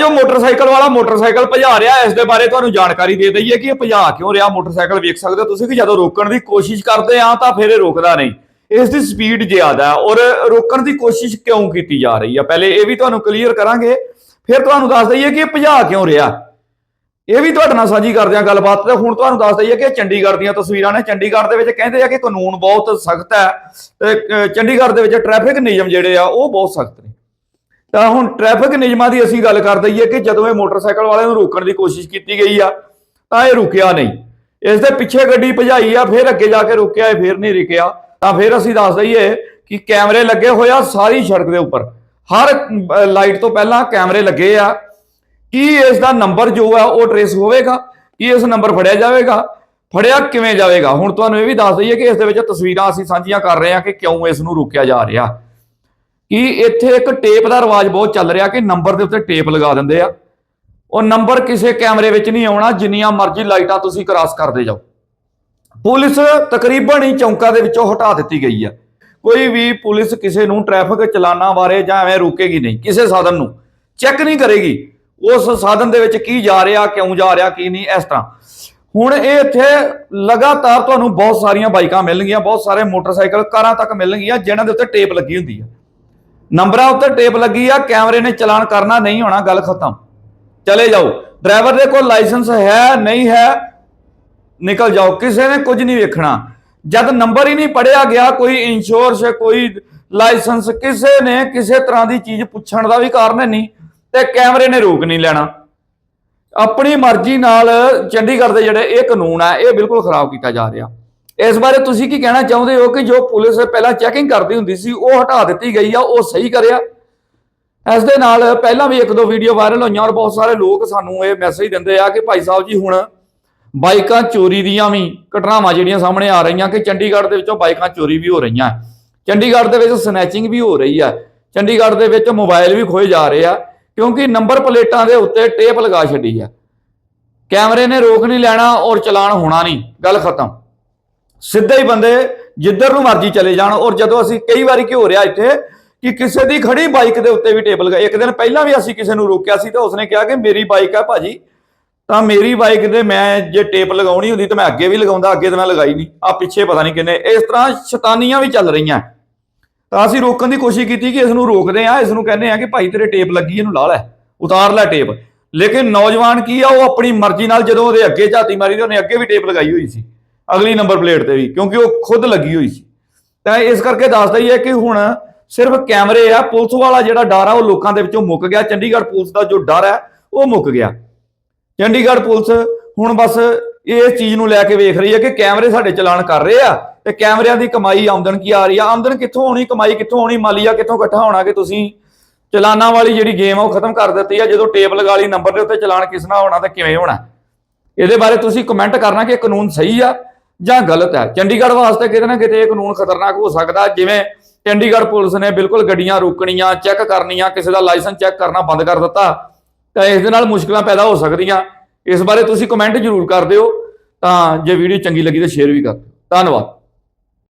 ਜੋ ਮੋਟਰਸਾਈਕਲ ਵਾਲਾ ਮੋਟਰਸਾਈਕਲ ਭਜਾ ਰਿਹਾ, ਇਸ ਦੇ ਬਾਰੇ ਤੁਹਾਨੂੰ ਜਾਣਕਾਰੀ ਦੇ ਦਈਏ ਕਿ ਇਹ ਭਜਾ ਕਿਉਂ ਰਿਹਾ, ਮੋਟਰਸਾਈਕਲ ਵੇਖ ਸਕਦੇ ਹੋ ਤੁਸੀਂ ਕਿ ਜਦੋਂ ਰੋਕਣ ਦੀ ਕੋਸ਼ਿਸ਼ ਕਰਦੇ ਆ ਤਾਂ ਫਿਰ ਇਹ ਰੁਕਦਾ ਨਹੀਂ। ਇਸ ਦੀ ਸਪੀਡ ਜ਼ਿਆਦਾ ਹੈ ਔਰ ਰੋਕਣ ਦੀ ਕੋਸ਼ਿਸ਼ ਕਿਉਂ ਕੀਤੀ ਜਾ ਰਹੀ ਹੈ ਪਹਿਲੇ ਇਹ ਵੀ ਤੁਹਾਨੂੰ ਕਲੀਅਰ ਕਰਾਂਗੇ, ਫਿਰ ਤੁਹਾਨੂੰ ਦੱਸ ਦਈਏ ਕਿ ਇਹ ਭਜਾ ਕਿਉਂ ਰਿਹਾ। ਇਹ ਵੀ ਤੁਹਾਡੇ ਨਾਲ ਸਾਂਝੀ ਕਰਦੇ ਆ ਗੱਲਬਾਤ ਤੇ ਹੁਣ ਤੁਹਾਨੂੰ ਦੱਸ ਦਈਏ ਕਿ ਚੰਡੀਗੜ੍ਹ ਦੀਆਂ ਤਸਵੀਰਾਂ ਨੇ। ਚੰਡੀਗੜ੍ਹ ਦੇ ਵਿੱਚ ਕਹਿੰਦੇ ਆ ਕਿ ਕਾਨੂੰਨ ਬਹੁਤ ਸਖਤ ਹੈ ਤੇ ਚੰਡੀਗੜ੍ਹ ਦੇ ਵਿੱਚ ਟ੍ਰੈਫਿਕ ਨਿਯਮ ਜਿਹੜੇ ਆ ਉਹ ਬਹੁਤ ਸਖਤ ਨੇ। ਤਾਂ ਹੁਣ ਟ੍ਰੈਫਿਕ ਨਿਯਮਾਂ ਦੀ ਅਸੀਂ ਗੱਲ ਕਰ ਦਈਏ ਕਿ ਜਦੋਂ ਇਹ ਮੋਟਰਸਾਈਕਲ ਵਾਲਿਆਂ ਨੂੰ ਰੋਕਣ ਦੀ ਕੋਸ਼ਿਸ਼ ਕੀਤੀ ਗਈ ਆ, ਤਾਂ ਇਹ ਰੁਕਿਆ ਨਹੀਂ। ਇਸ ਦੇ ਪਿੱਛੇ ਗੱਡੀ ਭਜਾਈ ਆ, ਫਿਰ ਅੱਗੇ ਜਾ ਕੇ ਰੁਕਿਆ, ਇਹ ਫਿਰ ਨਹੀਂ ਰੁਕਿਆ। ਤਾਂ ਫਿਰ ਅਸੀਂ ਦੱਸ ਦਈਏ ਕਿ ਕੈਮਰੇ ਲੱਗੇ ਹੋਏ ਆ ਸਾਰੀ ਸੜਕ ਦੇ ਉੱਪਰ। ਹਰ ਲਾਈਟ ਤੋਂ ਪਹਿਲਾਂ ਕੈਮਰੇ ਲੱਗੇ ਆ। ਕੀ ਇਸ ਦਾ ਨੰਬਰ ਜੋ ਆ, ਉਹ ਟਰੇਸ ਹੋਵੇਗਾ? ਕੀ ਇਸ ਨੰਬਰ ਫੜਿਆ ਜਾਵੇਗਾ? ਫੜਿਆ ਕਿਵੇਂ ਜਾਵੇਗਾ? ਹੁਣ ਤੁਹਾਨੂੰ ਇਹ ਵੀ ਦੱਸ ਦਈਏ ਕਿ ਇਸ ਦੇ ਵਿੱਚ ਤਸਵੀਰਾਂ ਅਸੀਂ ਸਾਂਝੀਆਂ ਕਰ ਰਹੇ ਹਾਂ ਕਿ ਕਿਉਂ ਇਸ ਨੂੰ ਰੋਕਿਆ ਜਾ ਰਿਹਾ। ਕਿ ਇੱਥੇ ਇੱਕ ਟੇਪ ਦਾ ਰਿਵਾਜ ਬਹੁਤ ਚੱਲ ਰਿਹਾ ਕਿ ਨੰਬਰ ਦੇ ਉੱਤੇ ਟੇਪ ਲਗਾ ਦਿੰਦੇ ਆ। ਉਹ ਨੰਬਰ ਕਿਸੇ ਕੈਮਰੇ ਵਿੱਚ ਨਹੀਂ ਆਉਣਾ, ਜਿੰਨੀਆਂ ਮਰਜ਼ੀ ਲਾਈਟਾਂ ਤੁਸੀਂ ਕ੍ਰਾਸ ਕਰਦੇ ਜਾਓ। ਪੁਲਿਸ ਤਕਰੀਬਨ ਹੀ ਚੌਂਕਾਂ ਦੇ ਵਿੱਚੋਂ ਹਟਾ ਦਿੱਤੀ ਗਈ ਆ। ਕੋਈ ਵੀ ਪੁਲਿਸ ਕਿਸੇ ਨੂੰ ਟ੍ਰੈਫਿਕ ਚਲਾਨਾਂ ਬਾਰੇ ਜਾਂ ਐਵੇਂ ਰੋਕੇਗੀ ਨਹੀਂ, ਕਿਸੇ ਸਾਧਨ ਨੂੰ ਚੈੱਕ ਨਹੀਂ ਕਰੇਗੀ। ਉਸ ਸਾਧਨ ਦੇ ਵਿੱਚ ਕੀ ਜਾ ਰਿਹਾ, ਕਿਉਂ ਜਾ ਰਿਹਾ, ਕੀ ਨਹੀਂ, ਇਸ ਤਰ੍ਹਾਂ। ਹੁਣ ਇਹ ਇੱਥੇ ਲਗਾਤਾਰ ਤੁਹਾਨੂੰ ਬਹੁਤ ਸਾਰੀਆਂ ਬਾਈਕਾਂ ਮਿਲਣਗੀਆਂ, ਬਹੁਤ ਸਾਰੇ ਮੋਟਰਸਾਈਕਲ ਕਾਰਾਂ ਤੱਕ ਮਿਲਣਗੀਆਂ, ਜਿਨ੍ਹਾਂ ਦੇ ਉੱਤੇ ਟੇਪ ਲੱਗੀ ਹੁੰਦੀ ਹੈ ਨੰਬਰਾਂ ਉੱਤੇ ਟੇਪ ਲੱਗੀ ਆ, ਕੈਮਰੇ ਨੇ ਚਲਾਨ ਕਰਨਾ ਨਹੀਂ ਹੋਣਾ, ਗੱਲ ਖਤਮ। ਚਲੇ ਜਾਓ। ਡਰਾਈਵਰ ਦੇ ਕੋਲ ਲਾਇਸੈਂਸ ਹੈ, ਨਹੀਂ ਹੈ, ਨਿਕਲ ਜਾਓ। ਕਿਸੇ ਨੇ ਕੁਝ ਨਹੀਂ ਵੇਖਣਾ। ਜਦ ਨੰਬਰ ਹੀ ਨਹੀਂ ਪੜਿਆ ਗਿਆ, ਕੋਈ ਇੰਸ਼ੋਰੈਂਸ ਕੋਈ ਲਾਇਸੈਂਸ, ਕਿਸੇ ਨੇ ਕਿਸੇ ਤਰ੍ਹਾਂ ਦੀ ਚੀਜ਼ ਪੁੱਛਣ ਦਾ ਵੀ ਕਾਰਨ ਨਹੀਂ ਤੇ ਕੈਮਰੇ ਨੇ ਰੋਕ ਨਹੀਂ ਲੈਣਾ। ਆਪਣੀ ਮਰਜ਼ੀ ਨਾਲ ਚੰਡੀਗੜ੍ਹ ਦੇ ਜਿਹੜੇ ਇਹ ਕਾਨੂੰਨ ਆ, ਇਹ ਬਿਲਕੁਲ ਖਰਾਬ ਕੀਤਾ ਜਾ ਰਿਹਾ। ਇਸ ਬਾਰੇ ਤੁਸੀਂ ਕੀ ਕਹਿਣਾ ਚਾਹੁੰਦੇ ਹੋ ਕਿ ਜੋ ਪੁਲਿਸ ਪਹਿਲਾਂ ਚੈਕਿੰਗ ਕਰਦੀ ਹੁੰਦੀ ਸੀ, ਉਹ ਹਟਾ ਦਿੱਤੀ ਗਈ ਆ, ਉਹ ਸਹੀ ਕਰਿਆ? ਇਸ ਦੇ ਨਾਲ ਪਹਿਲਾਂ ਵੀ ਇੱਕ ਦੋ ਵੀਡੀਓ ਵਾਇਰਲ ਹੋਈਆਂ ਔਰ ਬਹੁਤ ਸਾਰੇ ਲੋਕ ਸਾਨੂੰ ਇਹ ਮੈਸੇਜ ਦਿੰਦੇ ਆ ਕਿ ਭਾਈ ਸਾਹਿਬ ਜੀ, ਹੁਣ ਬਾਈਕਾਂ ਚੋਰੀ ਦੀਆਂ ਵੀ ਘਟਨਾਵਾਂ ਜਿਹੜੀਆਂ ਸਾਹਮਣੇ ਆ ਰਹੀਆਂ ਕਿ ਚੰਡੀਗੜ੍ਹ ਦੇ ਵਿੱਚੋਂ ਬਾਈਕਾਂ ਚੋਰੀ ਵੀ ਹੋ ਰਹੀਆਂ। ਚੰਡੀਗੜ੍ਹ ਦੇ ਵਿੱਚ ਸਨੈਚਿੰਗ ਵੀ ਹੋ ਰਹੀ ਆ। ਚੰਡੀਗੜ੍ਹ ਦੇ ਵਿੱਚ ਮੋਬਾਈਲ ਵੀ ਖੋਏ ਜਾ ਰਹੇ ਆ, ਕਿਉਂਕਿ ਨੰਬਰ ਪਲੇਟਾਂ ਦੇ ਉੱਤੇ ਟੇਪ ਲਗਾ ਛੱਡੀ ਆ। ਕੈਮਰੇ ਨੇ ਰੋਕ ਨਹੀਂ ਲੈਣਾ ਔਰ ਚਲਾਨ ਹੋਣਾ ਨਹੀਂ। ਗੱਲ ਖਤਮ। ਸਿੱਧੇ ਹੀ ਬੰਦੇ ਜਿੱਧਰ ਨੂੰ ਮਰਜ਼ੀ ਚਲੇ ਜਾਣ। ਔਰ ਜਦੋਂ ਅਸੀਂ ਕਈ ਵਾਰੀ ਕੀ ਹੋ ਰਿਹਾ ਇੱਥੇ ਕਿ ਕਿਸੇ ਦੀ ਖੜੀ ਬਾਈਕ ਦੇ ਉੱਤੇ ਵੀ ਟੇਬਲ ਲਗਾ ਇੱਕ ਦਿਨ ਪਹਿਲਾਂ ਵੀ ਅਸੀਂ ਕਿਸੇ ਨੂੰ ਰੋਕਿਆ ਸੀ ਤਾਂ ਉਸਨੇ ਕਿਹਾ ਕਿ ਮੇਰੀ ਬਾਈਕ ਹੈ ਭਾਜੀ, ਤਾਂ ਮੇਰੀ ਬਾਈਕ ਦੇ ਮੈਂ ਜੇ ਟੇਪ ਲਗਾਉਣੀ ਹੁੰਦੀ ਤਾਂ ਮੈਂ ਅੱਗੇ ਵੀ ਲਗਾਉਂਦਾ, ਅੱਗੇ ਤਾਂ ਮੈਂ ਲਗਾਈ ਨਹੀਂ। ਆ ਪਿੱਛੇ ਪਤਾ ਨਹੀਂ ਕਿੰਨੇ, ਇਸ ਤਰ੍ਹਾਂ ਸ਼ੈਤਾਨੀਆਂ ਵੀ ਚੱਲ ਰਹੀਆਂ। ਤਾਂ ਅਸੀਂ ਰੋਕਣ ਦੀ ਕੋਸ਼ਿਸ਼ ਕੀਤੀ ਕਿ ਇਸ ਨੂੰ ਰੋਕਦੇ ਆ ਇਸ ਨੂੰ ਕਹਿੰਦੇ ਆ ਕਿ ਭਾਈ ਤੇਰੇ ਟੇਪ ਲੱਗੀ, ਇਹਨੂੰ ਲਾ ਲੈ, ਉਤਾਰ ਲੈ ਟੇਪ। ਲੇਕਿਨ ਨੌਜਵਾਨ ਕੀ ਆ, ਉਹ ਆਪਣੀ ਮਰਜ਼ੀ ਨਾਲ ਜਦੋਂ ਉਹਦੇ ਅੱਗੇ ਝਾਤੀ ਮਾਰੀ ਤੇ ਉਹਨੇ ਅੱਗੇ ਵੀ ਟੇਪ ਲਗਾਈ ਹੋਈ ਸੀ। ਅਗਲੀ ਨੰਬਰ ਪਲੇਟ ਤੇ ਵੀ, ਕਿਉਂਕਿ ਉਹ ਖੁਦ ਲੱਗੀ ਹੋਈ ਸੀ। ਤਾਂ ਇਸ ਕਰਕੇ ਦੱਸਦਾ ਹੀ ਹੈ ਕਿ ਹੁਣ ਸਿਰਫ ਕੈਮਰੇ ਆ, ਪੁਲਿਸ ਵਾਲਾ ਜਿਹੜਾ ਡਰ ਆ, ਉਹ ਲੋਕਾਂ ਦੇ ਵਿੱਚੋਂ ਮੁੱਕ ਗਿਆ। ਚੰਡੀਗੜ੍ਹ ਪੁਲਿਸ ਦਾ ਜੋ ਡਰ ਹੈ ਉਹ ਮੁੱਕ ਗਿਆ। ਚੰਡੀਗੜ੍ਹ ਪੁਲਿਸ ਹੁਣ ਬਸ ਇਸ ਚੀਜ਼ ਨੂੰ ਲੈ ਕੇ ਵੇਖ ਰਹੀ ਹੈ ਕਿ ਕੈਮਰੇ ਸਾਡੇ ਚਲਾਨ ਕਰ ਰਹੇ ਆ ਤੇ ਕੈਮਰਿਆਂ ਦੀ ਕਮਾਈ ਆਮਦਨ ਕੀ ਆ ਰਹੀ ਆ? ਆਮਦਨ ਕਿੱਥੋਂ ਆਉਣੀ ਕਮਾਈ ਕਿੱਥੋਂ ਆਉਣੀ ਮਾਲੀਆ ਕਿੱਥੋਂ ਇਕੱਠਾ ਹੋਣਾ ਕਿ ਤੁਸੀਂ ਚਲਾਨਾਂ ਵਾਲੀ ਜਿਹੜੀ ਗੇਮ ਆ, ਉਹ ਖਤਮ ਕਰ ਦਿੱਤੀ ਆ। ਜਦੋਂ ਟੇਪ ਲਗਾ ਲਈ ਨੰਬਰ ਦੇ ਉੱਤੇ ਚਲਾਨ ਕਿਸ ਨਾਲ ਹੋਣਾ ਤੇ ਕਿਵੇਂ ਹੋਣਾ? ਇਹਦੇ ਬਾਰੇ ਤੁਸੀਂ ਕਮੈਂਟ ਕਰਨਾ ਕਿ ਕਾਨੂੰਨ ਸਹੀ ਆ ਜਾਂ ਗਲਤ ਹੈ। ਚੰਡੀਗੜ੍ਹ ਵਾਸਤੇ ਕਿਤੇ ਨਾ ਕਿਤੇ ਇਹ ਕਾਨੂੰਨ ਖਤਰਨਾਕ ਹੋ ਸਕਦਾ ਜਿਵੇਂ ਚੰਡੀਗੜ੍ਹ ਪੁਲਿਸ ਨੇ ਬਿਲਕੁਲ ਗੱਡੀਆਂ ਰੋਕਣੀਆਂ, ਚੈੱਕ ਕਰਨੀਆਂ, ਕਿਸੇ ਦਾ ਲਾਇਸੈਂਸ ਚੈੱਕ ਕਰਨਾ ਬੰਦ ਕਰ ਦਿੱਤਾ, ਤਾਂ ਇਸ ਦੇ ਨਾਲ ਮੁਸ਼ਕਲਾਂ ਪੈਦਾ ਹੋ ਸਕਦੀਆਂ। ਇਸ ਬਾਰੇ ਤੁਸੀਂ ਕਮੈਂਟ ਜ਼ਰੂਰ ਕਰ ਦਿਓ, ਤਾਂ ਜੇ ਵੀਡੀਓ ਚੰਗੀ ਲੱਗੀ ਤਾਂ ਸ਼ੇਅਰ ਵੀ ਕਰ ਦਿਓ। ਧੰਨਵਾਦ।